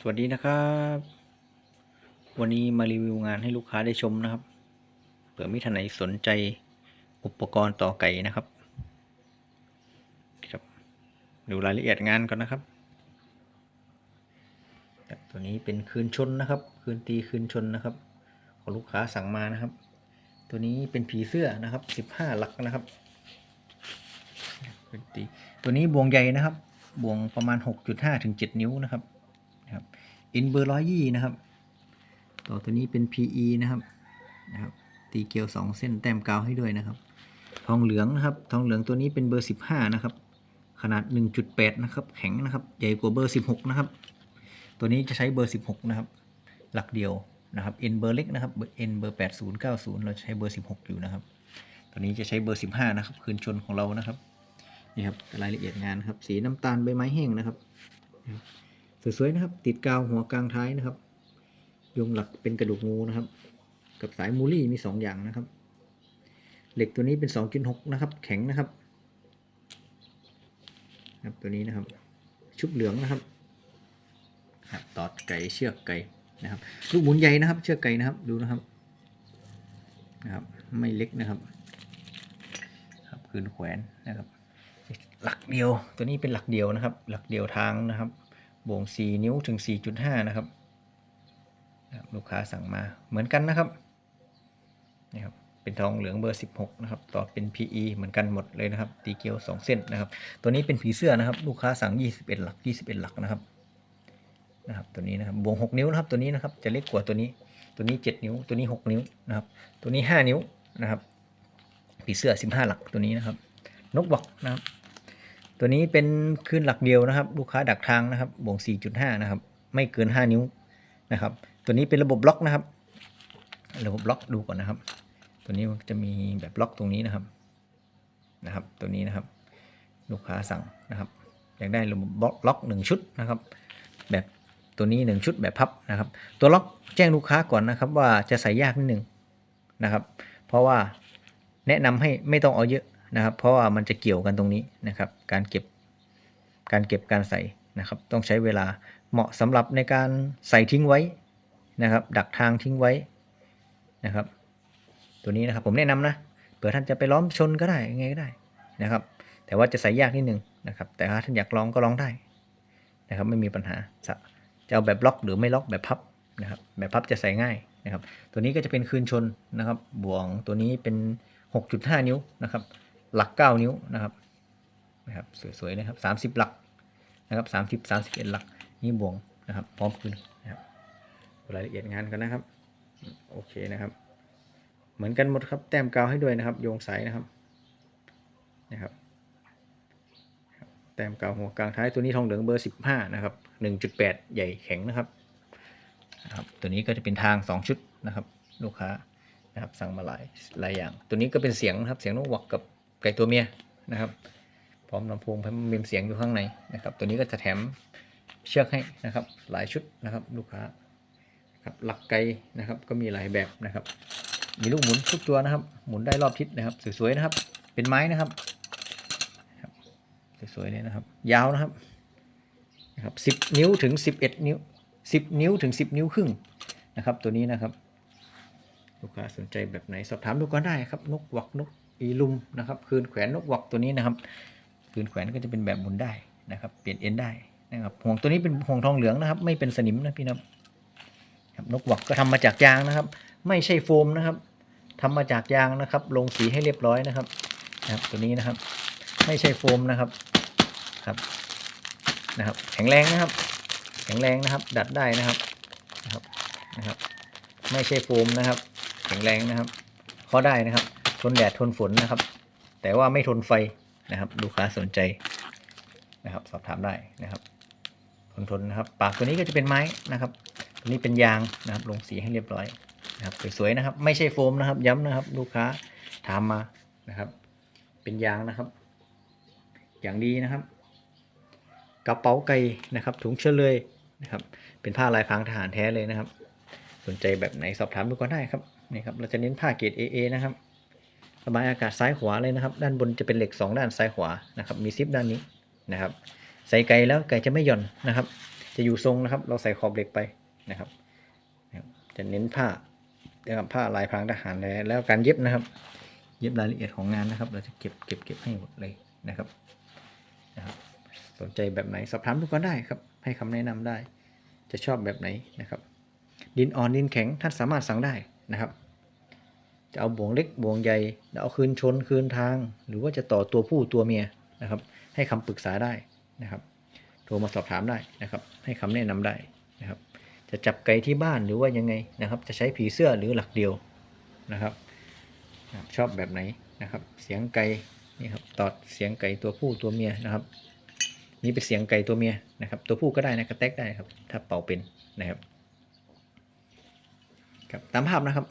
สวัสดีนะครับ วันนี้มารีวิวงานให้ลูกค้าได้ชมนะครับ เผื่อมิท่านไหนสนใจอุปกรณ์ต่อไก่นะครับครับ ดูรายละเอียดงานก่อนนะครับ ตัวนี้เป็นคืนชนนะครับ คืนตีคืนชนนะครับ ของลูกค้าสั่งมานะครับ ตัวนี้เป็นผีเสื้อนะครับสิบห้าหลักนะครับตีตัวนี้บวงใหญ่นะครับ บวงประมาณ 6.5ถึง7นิ้วนะครับ นะครับอินเบอร์ร้อยยี่นะครับ ต่อตัวนี้เป็น PE นะครับนะครับ ตีเกลียว2เส้นแต้มกาวให้ด้วยนะครับ ทองเหลืองนะครับ ทองเหลืองตัวนี้เป็นเบอร์15นะครับ ขนาด1.8นะครับ แข็งนะครับ ใหญ่กว่าเบอร์16นะครับ ตัวนี้จะใช้เบอร์16นะครับ หลักเดียวนะครับ N เบอร์เล็กนะครับ N เบอร์80 90เราใช้เบอร์16อยู่นะครับ ตัวนี้จะใช้เบอร์15นะครับ คืนชนของเรานะครับ นี่ครับ รายละเอียดงานครับ สีน้ำตาลใบไม้แห้งนะครับ สวยๆนะครับ ติดกาวหัวกลางท้ายนะครับยงหลักเป็นกระดูกงูนะครับ กับสายมูลี่มีสองอย่างนะครับ เหล็กตัวนี้เป็น 2.6 นะครับ แข็งนะครับครับตัวนี้นะครับ ชุบเหลืองนะครับครับตอดไก่เชือกไก่นะครับ ลูกหมุนใหญ่นะครับ เชือกไก่นะครับดูนะครับนะครับ ไม่เล็กนะครับครับคืนแขวนนะครับ หลักเดียวตัวนี้เป็นหลักเดียวนะครับ หลักเดียวทางนะครับ บ่วง 4 นิ้วถึง 4.5 นะครับ ลูกค้าสั่งมาเหมือนกันนะครับนี่ครับเป็นทองเหลืองเบอร์ 16 นะครับ ต่อเป็น PE เหมือนกันหมดเลยนะครับ ตีเกลียว 2 เส้นนะครับ ตัวนี้เป็นผีเสื้อนะครับ ลูกค้าสั่ง 21 หลัก 21 หลักนะครับ นะครับ ตัวนี้นะครับ บวง 6 นิ้วนะครับ ตัวนี้นะครับ จะเล็กกว่าตัวนี้ ตัวนี้ 7 นิ้ว ตัวนี้ 6 นิ้วนะครับ ตัวนี้ 5 นิ้วนะครับ ผีเสื้อ 15 หลักตัวนี้นะครับ นกบอกนะครับ ตัวนี้เป็นคลื่นหลักเดียวนะครับ ลูกค้าดักทางนะครับบ่วง 4.5 นะครับ ไม่เกิน 5 นิ้วนะครับ ตัวนี้เป็นระบบล็อกนะครับ ระบบล็อกดูก่อนนะครับ ตัวนี้จะมีแบบล็อกตรงนี้นะครับนะครับ ตัวนี้นะครับ ลูกค้าสั่งนะครับอยากได้ระบบล็อกหนึ่งชุดนะครับ แบบตัวนี้หนึ่งชุดแบบพับนะครับ ตัวล็อกแจ้งลูกค้าก่อนนะครับว่าจะใส่ยากนิดหนึ่งนะครับ เพราะว่าแนะนำให้ไม่ต้องเอาเยอะ นะครับ เพราะว่ามันจะเกี่ยวกันตรงนี้นะครับ การเก็บการเก็บการใส่นะครับ ต้องใช้เวลาเหมาะสำหรับในการใส่ทิ้งไว้นะครับ ดักทางทิ้งไว้นะครับ ตัวนี้นะครับผมแนะนำนะเผื่อท่านจะไปล้อมชนก็ได้ยังไงก็ได้นะครับ แต่ว่าจะใส่ยากนิดนึงนะครับ แต่ถ้าท่านอยากลองก็ลองได้นะครับ ไม่มีปัญหาจะจะเอาแบบล็อกหรือไม่ล็อกแบบพับนะครับแบบพับจะใส่ง่ายนะครับ ตัวนี้ก็จะเป็นคืนชนนะครับบ่วงตัวนี้เป็น 6.5 นิ้วนะครับ หลัก 9 นิ้วนะครับนะครับสวยๆนะครับ 30 หลักนะครับ30 31 หลักนี่บ่วงนะครับ พร้อมคืนนะครับรายละเอียดงานกันนะครับ โอเคนะครับ เหมือนกันหมดครับแต้มกาวให้ด้วยนะครับ โยงสายนะครับนะครับ แต้มกาวหัวกลางท้ายตัวนี้ทองเหลืองเบอร์ 15 นะครับ 1.8 ใหญ่แข็งนะครับนะครับ ตัวนี้ก็จะเป็นทาง 2 ชุดนะครับ ลูกค้านะครับสั่งมาหลายหลายอย่าง ตัวนี้ก็เป็นเสียงนะครับเสียงนกหวักกับ ไก่ตัวเมียนะครับ พร้อมลำโพงพร้อมมีเสียงอยู่ข้างในนะครับ ตัวนี้ก็จะแถมเชือกให้นะครับ หลายชุดนะครับ ลูกค้าครับหลักไกลนะครับ ก็มีหลายแบบนะครับ มีลูกหมุนทุกตัวนะครับ หมุนได้รอบทิศนะครับ สวยๆนะครับ เป็นไม้นะครับสวยๆเลยนะครับ ยาวนะครับนะครับสิบนิ้วถึงสิบเอ็ดนิ้วสิบนิ้วถึงสิบนิ้วครึ่งนะครับ ตัวนี้นะครับ ลูกค้าสนใจแบบไหนสอบถามดูก็ได้ครับ นกหวักนก อีลุมนะครับคืนแขวนนกหวักตัวนี้นะครับ คืนแขวนก็จะเป็นแบบหมุนได้นะครับ เปลี่ยนเอ็นได้นะครับห่วงตัวนี้เป็นห่วงทองเหลืองนะครับ ไม่เป็นสนิมนะพี่นะครับนกหวักก็ทำมาจากยางนะครับ ไม่ใช่โฟมนะครับทำมาจากยางนะครับ ลงสีให้เรียบร้อยนะครับนะครับ ตัวนี้นะครับ ไม่ใช่โฟมนะครับครับนะครับ แข็งแรงนะครับ แข็งแรงนะครับ ดัดได้นะครับนะครับนะครับ ไม่ใช่โฟมนะครับ แข็งแรงนะครับข้อได้นะครับ ทนแดดทนฝนนะครับ แต่ว่าไม่ทนไฟนะครับลูกค้าสนใจนะครับ สอบถามได้นะครับทนทนนะครับ ปากตัวนี้ก็จะเป็นไม้นะครับตัวนี้เป็นยางนะครับ ลงสีให้เรียบร้อยนะครับสวยๆนะครับ ไม่ใช่โฟมนะครับ ย้ำนะครับ ลูกค้าถามมานะครับ เป็นยางนะครับ อย่างดีนะครับ กระเป๋าไก่นะครับ ถุงเชื้อเลยนะครับ เป็นผ้าลายพรางทหารแท้เลยนะครับ สนใจแบบไหนสอบถามดูก็ได้ครับนี่ครับเราจะเน้นผ้าเกรด AA นะครับ ระบายอากาศซ้ายขวาเลยนะครับ ด้านบนจะเป็นเหล็ก 2 ด้านซ้ายขวานะครับ มีซิปด้านนี้นะครับ ใส่ไก่แล้วไก่จะไม่หย่อนนะครับ จะอยู่ทรงนะครับ เราใส่ขอบเหล็กไปนะครับ จะเน้นผ้านะครับผ้าลายพรางทหารแล้วแล้วการเย็บนะครับ เย็บรายละเอียดของงานนะครับ เราจะเก็บเก็บเก็บให้หมดเลยนะครับนะครับ สนใจแบบไหนสอบถามดูก็ได้ครับ ให้คำแนะนำได้ จะชอบแบบไหนนะครับ ดินอ่อนดินแข็งท่านสามารถสั่งได้นะครับ จะเอาบ่วงเล็กบ่วงใหญ่เอาคืนชนคืนทาง หรือว่าจะต่อตัวผู้ตัวเมียนะครับ ให้คำปรึกษาได้นะครับ โทรมาสอบถามได้นะครับ ให้คำแนะนำได้นะครับ จะจับไก่ที่บ้านหรือว่ายังไงนะครับ จะใช้ผีเสื้อหรือหลักเดียวนะครับนะครับ ชอบแบบไหนนะครับ เสียงไก่นี่ครับตอดเสียงไก่ตัวผู้ตัวเมียนะครับ นี่เป็นเสียงไก่ตัวเมียนะครับ ตัวผู้ก็ได้นะกระแตกได้ครับ ถ้าเป่าเป็นนะครับครับตามภาพนะครับ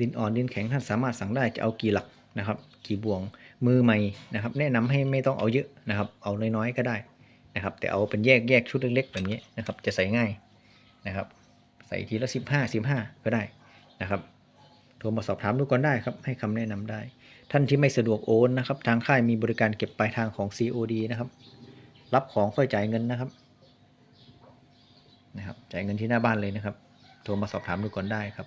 ดินอ่อนดินแข็งท่านสามารถสั่งได้จะเอากี่หลักนะครับกี่บ่วงมือใหม่นะครับ แนะนำให้ไม่ต้องเอาเยอะนะครับ เอาน้อยๆก็ได้นะครับ แต่เอาเป็นแยกแยกชุดเล็กๆแบบนี้นะครับ จะใส่ง่ายนะครับ ใส่ทีละสิบห้าสิบห้าก็ได้นะครับโทรมาสอบถามดูก่อนได้ครับ ให้คำแนะนำได้ ท่านที่ไม่สะดวกโอนนะครับ ทางค่ายมีบริการเก็บปลายทางของ COD นะครับ รับของค่อยจ่ายเงินนะครับนะครับ จ่ายเงินที่หน้าบ้านเลยนะครับ โทรมาสอบถามดูก่อนได้ครับ